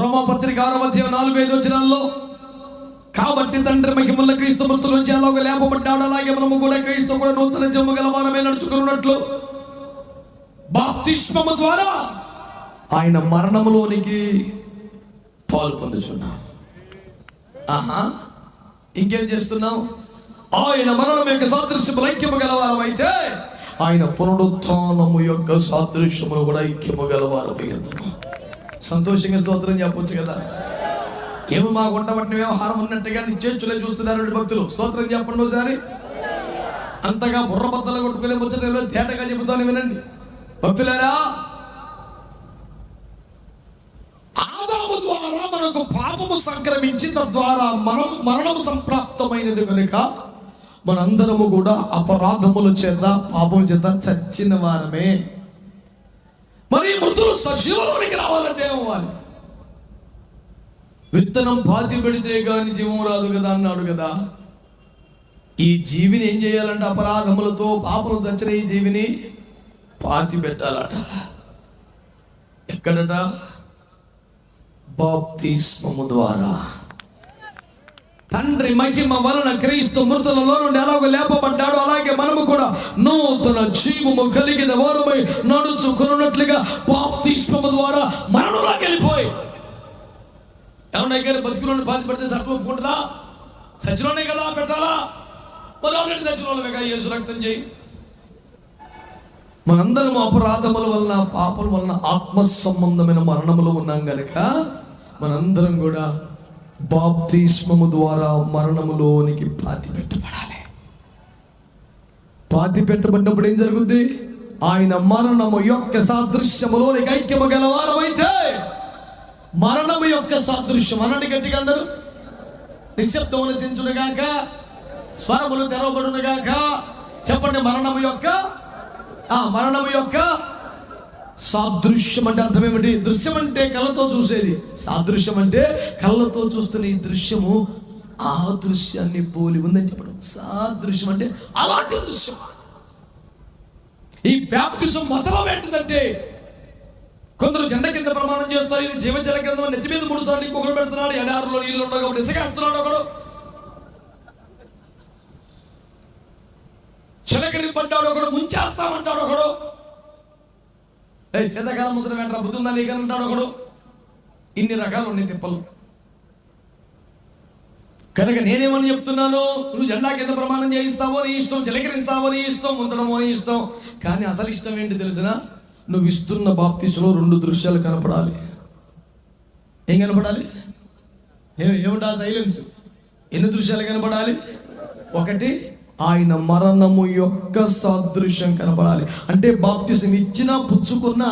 రోమపత్రిక ఆరవ అధ్యాయం నాలుగు ఐదు వచనాల్లో కాబట్టి తండ్రి మహిమల క్రీస్తు మృతుల నుంచి అలాగ లేపబడ్డాడు. అలాగే మనము కూడా క్రీస్తు కూడా నూతన జమ్ము గల వారమే నడుచుకున్నట్లు. బాప్తిష్మము ద్వారా ఆయన మరణములోనికి పాలు పొందుచున్నాం. ఆహా ఇంకేం చేస్తున్నాం ఆయన మరణం యొక్క సాదృశ్యము ఐక్యము గలవారం అయితే ఆయన పునరుత్నము యొక్క సాదృశ్యము కూడా ఐక్యము గలవారం సంతోషంగా స్తోత్రం చెప్పొచ్చు కదా. ఏమి మా ఉండబట్టిన వ్యవహారం ఉన్నట్టుగా నిశ్చేచులే చూస్తున్నారు భక్తులు. స్తోత్రం చెప్పండి ఒకసారి. అంతగా బుర్రబద్దలు కొట్టుకునే ముచ్చటలో తేటగా చెబుతాను వినండి. భక్తులారా ఆదాము ద్వారా మనకు పాపము సంక్రమించి తద్వారా మనం మరణం సంప్రాప్తమైనది కనుక మనందరము కూడా అపరాధముల చేత పాపం చేత చచ్చిన వారమే. మరి మృతులు సజీవంలోనికి రావాలంటే ఏమవ్వాలి విత్తనం పాతి పెడితే కానీ జీవం రాదు కదా అన్నాడు కదా. ఈ జీవిని ఏం చేయాలంటే? అపరాధములతో పాపను చచ్చిన ఈ జీవిని పాతి పెట్టాలట. ఎక్కడట? బాప్తిస్మము ద్వారా. తండ్రి మహిమ వలన క్రీస్తు మృతులలో నుండి ఎలాగో లేపబడ్డాడు అలాగే మనము కూడా నూతన జీవము కలిగిన వారమై నడుచుకున్నట్లుగా బాప్తిస్మము ద్వారా మరణంలోకి వెళ్ళిపోయి. ఏమన్నా కానీ బతుకులోని బాధపడితే సత్వం ఒప్పుకుంటుందా? సచిలోనే కదా పెట్టాలా? మరి ఆల్రెడీ సచ్చిలోనే యేసు రక్తం చేయి. మనందరం అపరాధముల వలన పాపల వలన ఆత్మ సంబంధమైన మరణములు ఉన్నాం కనుక మనందరం కూడా బాప్తిస్మము ద్వారా మరణములోనికి పాతి పెట్టబడాలి. పాతి పెట్టబడినప్పుడు ఏం జరుగుద్ది? ఆయన మరణము యొక్క సాదృశ్యములోనికి ఐక్యము గలవారమైతే మరణము యొక్క సాదృశ్యం. అనండి గట్టిగా అందరు. నిశ్శబ్దం నశించునుగాక స్వరములు తెరవబడునుగాక చెప్పండి మరణము యొక్క ఆ మరణము యొక్క సాదృశ్యం అంటే అర్థం ఏమిటి దృశ్యం అంటే కళ్ళతో చూసేది. సాదృశ్యం అంటే కళ్ళతో చూస్తున్న ఈ దృశ్యము ఆ దృశ్యాన్ని పోలి ఉందని చెప్పడం. సాదృశ్యం అంటే అలాంటి దృశ్యం. ఈ బ్యాప్టిజం మొదలం ఏంటిదంటే కొందరు జెండ కింద ప్రమాణం చేస్తారు. ఇది జీవజల కింద నెత్తి మీద మూడు సార్లు ఇంకొకరు పెడుతున్నాడు. ఎడారులో నీళ్ళు ఉండవు కాబట్టి ఇసుకేస్తున్నాడు ఒకడు. చిలకరి పడ్డాడు ఒకడు. ముంచేస్తామంటాడు ఒకడు. ఏ శీతాకాలం ముసలి వెంట బుద్ధుందా నీకంటాడు ఒకడు. ఇన్ని రకాలు ఉన్నాయి తిప్పలు. కనుక నేనేమని చెప్తున్నాను? నువ్వు జెండా కింద ప్రమాణం చేయిస్తావో నీ ఇష్టం చిలకరిస్తావో నీ ఇష్టం ఉంచడమో నీ ఇష్టం. కానీ అసలు ఇష్టం ఏంటి తెలిసిన? నువ్వు ఇస్తున్న బాప్తీసులో రెండు దృశ్యాలు కనపడాలి. ఏం కనపడాలి? ఏమిటా సైలెన్స్ ఎన్ని దృశ్యాలు కనపడాలి? ఒకటి ఆయన మరణము యొక్క సాదృశ్యం కనపడాలి అంటే బాప్తిసం ఇచ్చినా పుచ్చుకున్న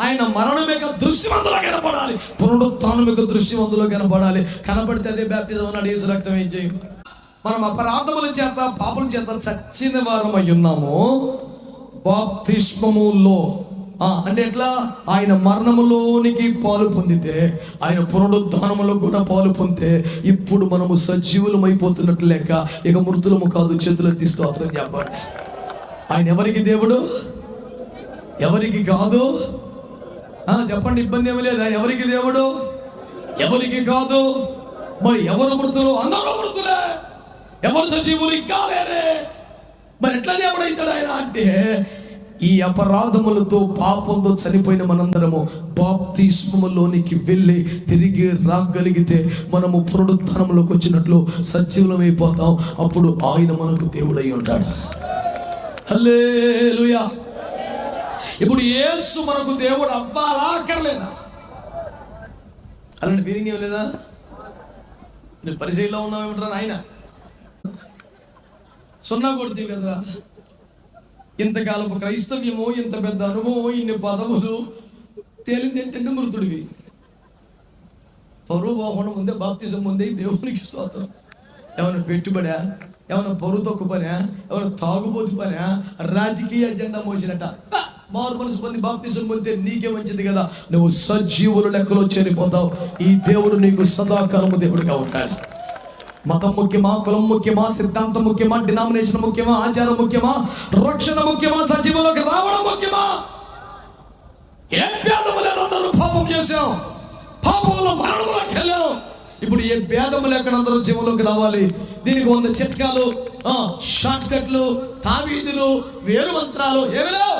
ఆయన మరణం యొక్క దృశ్యం కనపడాలి పునరుత్నం యొక్క దృశ్యం అందులో కనపడాలి కనపడితే అదే బాప్తిజం అన్నాడు ఏసు రక్తం ఏం చేయం? మనం అపరాధముల చేత పాపల చేత చచ్చిన వారం అయి ఉన్నాము. బాప్తిష్మములో అంటే ఎట్లా? ఆయన మరణములోనికి పాలు పొందితే ఆయన పునరుద్ధానములో కూడా పాలు పొందితే ఇప్పుడు మనము సజీవులం అయిపోతున్నట్లు లెక్క ఇక మృతులము కాదు చేతులు తీస్తూ అర్థం చెప్పండి. ఆయన ఎవరికి దేవుడు? ఎవరికి కాదు? ఆ, చెప్పండి ఇబ్బంది ఏమి లేదు? ఆయన ఎవరికి దేవుడు? ఎవరికి కాదు? మరి ఎవరు మృతులు? అందరూ మృతులే! ఎవరు సజీవులు? ఇంకా లేరే మరి ఎట్లా దేవుడు అవుతాడు ఆయన అంటే ఈ అపరాధములతో పాపంతో చనిపోయిన మనందరము బాప్తిస్మములోనికి వెళ్ళి తిరిగి రాగలిగితే మనము పునరుద్ధరణలోకి వచ్చినట్లు సజీవులమైపోతాం అప్పుడు ఆయన మనకు దేవుడై ఉంటాడు. హల్లెలూయా. ఇప్పుడు యేసు మనకు దేవుడు అవ్వాలా అక్కర్లేదా? అలాంటి ఫీలింగ్ ఏం లేదా? నేను పరిచయంలో ఏమంటారా నాయన? సున్నా కొడుతీవి కదరా. ఇంతకాలపు క్రైస్తవ్యము ఇంత పెద్ద అనుభవం ఇన్ని పదవులు తేలింది ఏంటంటే మృతుడివి. పరువు పోకుండా ముందే బాప్తిజం ముందే దేవునికి స్తోత్రం. ఏమైనా పెట్టుబడా? ఏమైనా పరువు తక్కువ పనా? ఏమైనా తాగుబోతు పనా? రాజకీయ అజెండా మోసినట్ట. మారు మనసు పొంది బాప్తిజం పొందితే నీకే మంచిది కదా. నువ్వు సజీవుల లెక్కలో చేరిపోతావు. ఈ దేవుడు నీకు సదాకాలము దేవుడిగా ఉంటాడు. మతం ముఖ్యమా కులం ముఖ్యమా సిద్ధాంతం ముఖ్యమా డినామినేషన్ ముఖ్యమా ఆచారం ముఖ్యమా రక్షణ ముఖ్యమా సజీవంలోకి రావడం ముఖ్యమా? ఏం భేదము లేదందరూ పాపం చేశాం. పాపంలో మరణంలోకి వెళ్ళాం. ఇప్పుడు ఏ భేదము లేకుండా అందరూ జీవంలోకి రావాలి. దీనికి వంద చిట్కాలు షార్ట్ కట్లు తావీదులు వేరు మంత్రాలు ఏమి లేవు?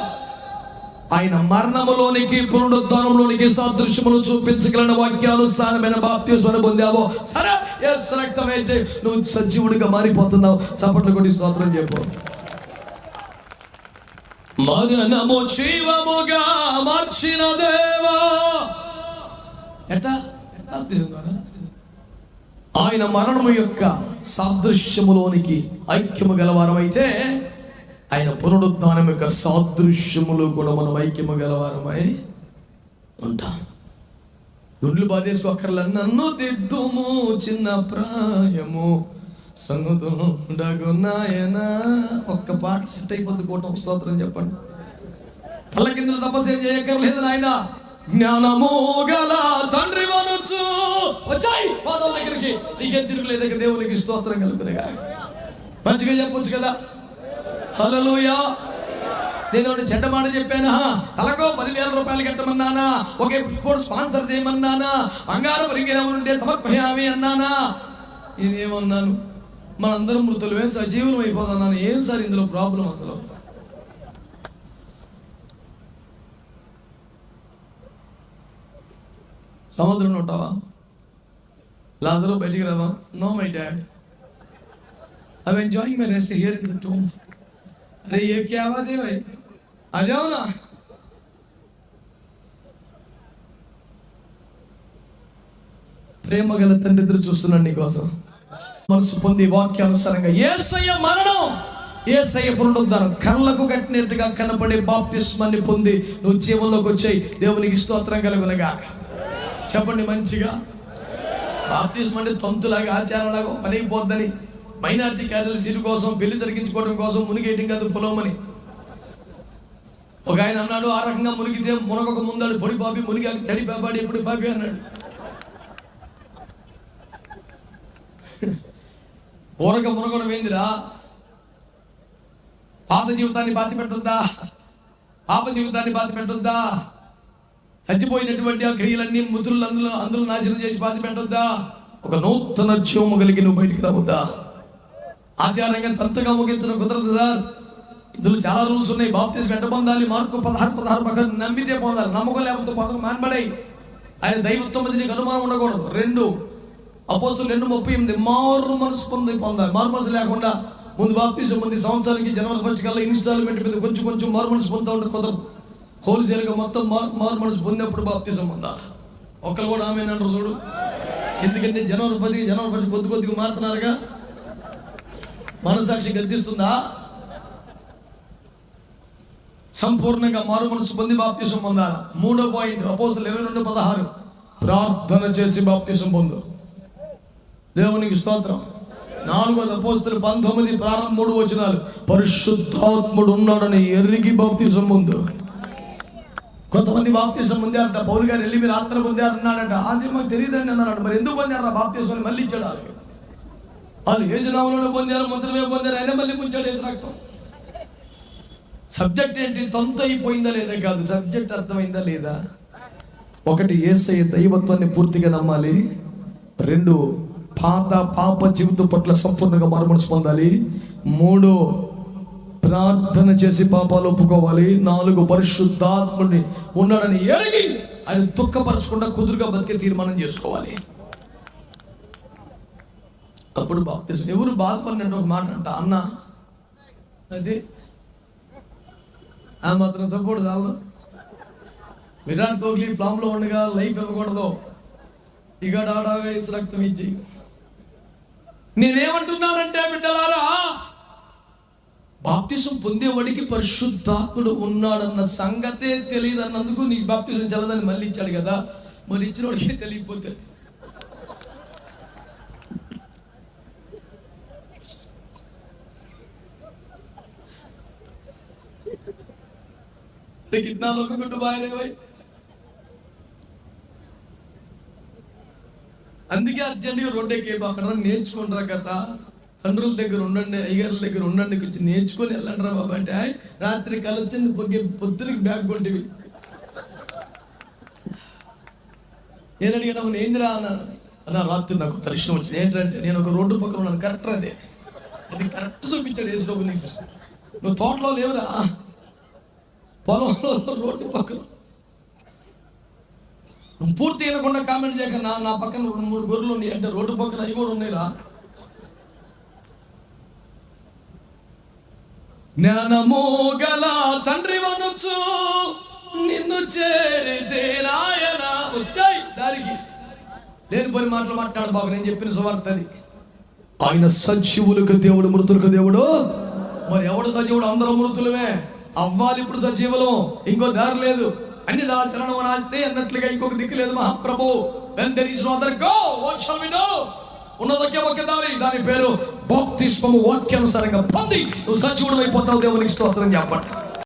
ఆయన మరణములోనికి పునరుద్ధానంలోనికి సాదృశ్యములు చూపించగలిగిన వాక్యానుసారమైన బాప్తీస్వని పొందావో. సరే యేసు నువ్వు సజీవుడిగా మారిపోతున్నావు. చప్పట్లు కొట్టి స్తోత్రం చెప్పు. మరణము జీవముగా మార్చిన దేవా. ఎట ఆయన మరణము యొక్క సాదృశ్యములోనికి ఐక్యము గలవారమైతే ఆయన పునరుద్ధానం యొక్క సాదృశ్యములు కూడా మనం ఐక్యము గలవారమై ఉంటాం. గుడ్లు బాధేసుకోకర్ల నన్ను దిద్దుము చిన్న ప్రాయము సంగుతుండగు నాయన. ఒక్క పాట సెట్ అయిపోద్ది కూటం స్తోత్రం చెప్పండి. కళ్ళ కింద తపస్సు చేయక్కర్లేదు నాయన. జ్ఞానము గల తండ్రి వనుచు వచ్చాయి పాదం దగ్గరికి. నీకేం తిరుగులేదు దగ్గర దేవునికి స్తోత్రం కలుగుతుంది మంచిగా చెప్పొచ్చు కదా. హలోయా నేను ఒకటి చెడ్డ మాట చెప్పానా? తలకో పదివేల రూపాయలు కట్టమన్నానా? ఒకే ఫుడ్ స్పాన్సర్ చేయమన్నానా? బంగారం రింగేముంటే సమర్పయామి అన్నానా? ఇదేమన్నాను? మనందరం మృతులమే సజీవులం అయిపోతున్నాను. ఏం సార్ ఇందులో ప్రాబ్లం అసలు? సముద్రంలో ఉంటావా లాజరు బయటికి రావా? No my dad. I enjoying my rest here in the tomb अरे ये क्या बात है भाई आ जाओ ना ప్రేమ గల తండ్రి ఎదురు చూస్తున్నాడు నీకోసం మనసు పొంది వాక్యానుసారంగా ఏసయ్య మరణం ఏసయ్య పునరుద్ధారం కళ్ళకు కట్టినట్టుగా కనపడే బాప్తిస్మాన్ని పొంది నువ్వు జీవంలోకి వచ్చాయి దేవునికి స్తోత్రం కలుగునగా చెప్పండి మంచిగా బాప్తిస్మ అంటే తొంతులాగా ఆచారంలాగా పనికి పోద్దని మైనార్టీ క్యాడల్ సీటు కోసం పెళ్ళి జరిగించుకోవడం కోసం మునిగేయటం కాదు పొలమని. ఒక ఆయన అన్నాడు ఆ రకంగా మునిగితే మునగక ముందాడు పొడి బాబి మునిగి తడి బాబాడి ఎప్పుడు బాబి? అన్నాడు. ఊరక మునగడం ఏందిరా? పాత జీవితాన్ని బాధ పెట్టొద్దా పాప జీవితాన్ని బాధ పెట్టొద్దా చచ్చిపోయినటువంటి ఆ క్రియలన్నీ ముద్రులు అందులో అందులో నాశనం చేసి బాధ పెట్టొద్దా ఒక నూతన జీవము కలిగి నువ్వు బయటికి రావద్దా? ఆచారంగా తంతగా ముగించడం కుదరదు సార్. ఇందులో చాలా రూల్స్ ఉన్నాయి. బాప్తీస్ వెంట పొందాలి? మార్కు పదహారు పదహారు పక్కన నమ్మితే పొందాలి. నమ్మకం లేకపోతే పదహారు మానబడాయి ఆయన దైవత్వం మీద నీకు అనుమానం ఉండకూడదు. రెండు అపోస్తులు రెండు ముప్పై ఎనిమిది. మారు మనసు పొంది పొందాలి. మారు మనసు లేకుండా ముందు బాప్తీసం ముందు సంవత్సరానికి జనవరి ఫస్ట్ కల్లా ఇన్స్టాల్మెంట్ మీద కొంచెం కొంచెం మారు మనసు పొందుతూ ఉంటే కుదరదు. హోల్సేల్గా మొత్తం మారు మారు మనసు పొందినప్పుడు బాప్తీసం పొందాలి. ఒక్కరు కూడా ఆమె అంటారు చూడు. ఎందుకంటే జనవరి పది జనవరి ఫస్ట్ కొద్ది కొద్దిగా మారుతున్నారుగా. మనసాక్షి గద్దిస్తుందా సంపూర్ణంగా మారు మనసు పొంది బాప్తీసం పొందాలి మూడో పాయింట్ అపోజులు ఇరవై రెండు పదహారు. ప్రార్థన చేసి బాప్తీసం పొందు. దేవునికి స్తోత్రం. నాలుగోది అపోస్తులు పంతొమ్మిది ప్రారంభ మూడు వచనాలు. పరిశుద్ధాత్ముడు ఉన్నాడని ఎరిగి బాప్తీసం పొందు. కొంతమంది బాప్తీసం పొందారట. పౌరు గారు వెళ్ళి మీరు ఆత్మ పొందారన్నాడట అది మాకు తెలియదని అన్నాడు మరి ఎందుకు పొందారు బాప్తీసం మళ్ళీ ఇచ్చాడు వాళ్ళు యేసునామంలో పొందారు మంచమే పొందారు అయినా మళ్ళీ ముంచాడు వేసి రక్తం. సబ్జెక్ట్ ఏంటి? తొంత అయిపోయిందా లేదా కాదు. సబ్జెక్ట్ అర్థమైందా లేదా? ఒకటి ఏసై దైవత్వాన్ని పూర్తిగా నమ్మాలి. రెండు పాత పాప జీవితం పట్ల సంపూర్ణంగా మరమనసు పొందాలి. మూడు ప్రార్థన చేసి పాపాలు ఒప్పుకోవాలి. నాలుగు పరిశుద్ధాత్ముడిని ఉన్నాడని ఎరిగి ఆయన దుఃఖపరచకుండా కుదురుగా బతికే తీర్మానం చేసుకోవాలి. అప్పుడు బాప్తిజం ఎవరు బాధపడినట్టు ఒక మాట అంట అన్న అది ఆ మాత్రం సపోర్ట్ చాలదు విరాట్ కోహ్లీ ఫామ్లో ఉండగా లైఫ్ ఇవ్వకూడదు. ఇక వేసి రక్తం ఇచ్చి నేనేమంటున్నానంటే బిడ్డలారా బాప్తిసం పొందేవాడికి పరిశుద్ధాత్ముడు ఉన్నాడన్న సంగతే తెలియదు అన్నందుకు నీకు బాప్తిజం చల్లదని మళ్ళీ ఇచ్చాడు కదా. మరి ఇచ్చిన వాడికి తెలియకపోతే ते कितना लोगों को डुबाए रे भाई అందుకే అర్జెంట్గా రోడ్డు ఎక్కి అక్కడ నేర్చుకుంటారా కదా తండ్రుల దగ్గర ఉండండి అయ్యగారుల దగ్గర ఉండండి కొంచెం నేర్చుకొని వెళ్ళండి రా బాబా అంటే "ఆయ్, రాత్రి కల వచ్చింది పొద్దు పొద్దునకి బ్యాగ్ కొంటివి నేను అడిగిన ఏందిరా అన్నాను అన్న రాత్రి నాకు దర్శనం వచ్చింది ఏంటంటే నేను ఒక రోడ్డు పక్కన ఉన్నాను కరెక్ట్ అదే అది కరెక్ట్ చూపించాడు యేసుబాబు నీకు నువ్వు తోటలో లేవురా పొలంలో రోడ్డు పక్కన. నువ్వు పూర్తి వినకుండా కామెంట్ చేయక నా నా పక్కన రెండు మూడు గొర్రెలు ఉన్నాయి అంటే రోడ్డు పక్కన అవి కూడా ఉన్నాయిరా. జ్ఞానము గల తండ్రి వనొచ్చు నిన్ను చేరితే నాయన వచ్చాయి దానికి లేనిపోయి మాటలు మాట్లాడు బాబు నేను చెప్పిన సువార్త అది. ఆయన సజీవులకు దేవుడు మృతులకు దేవుడు. మరి ఎవడు సజీవుడు? అందరూ మృతులమే. అవ్వాలి ఇప్పుడు సజీవులం ఇంకో దారి లేదు. అన్ని దాశరణం రాస్తే అన్నట్లుగా ఇంకొక దిక్కు లేదు మహాప్రభు. When there is no ఉన్నదొకే ఒక దారి. దాని పేరు బాప్తిస్మము వాక్యానుసారంగా పొంది. నువ్వు సజీవుడు అయిపోతావు దేవునికి స్తోత్రం చెప్పండి.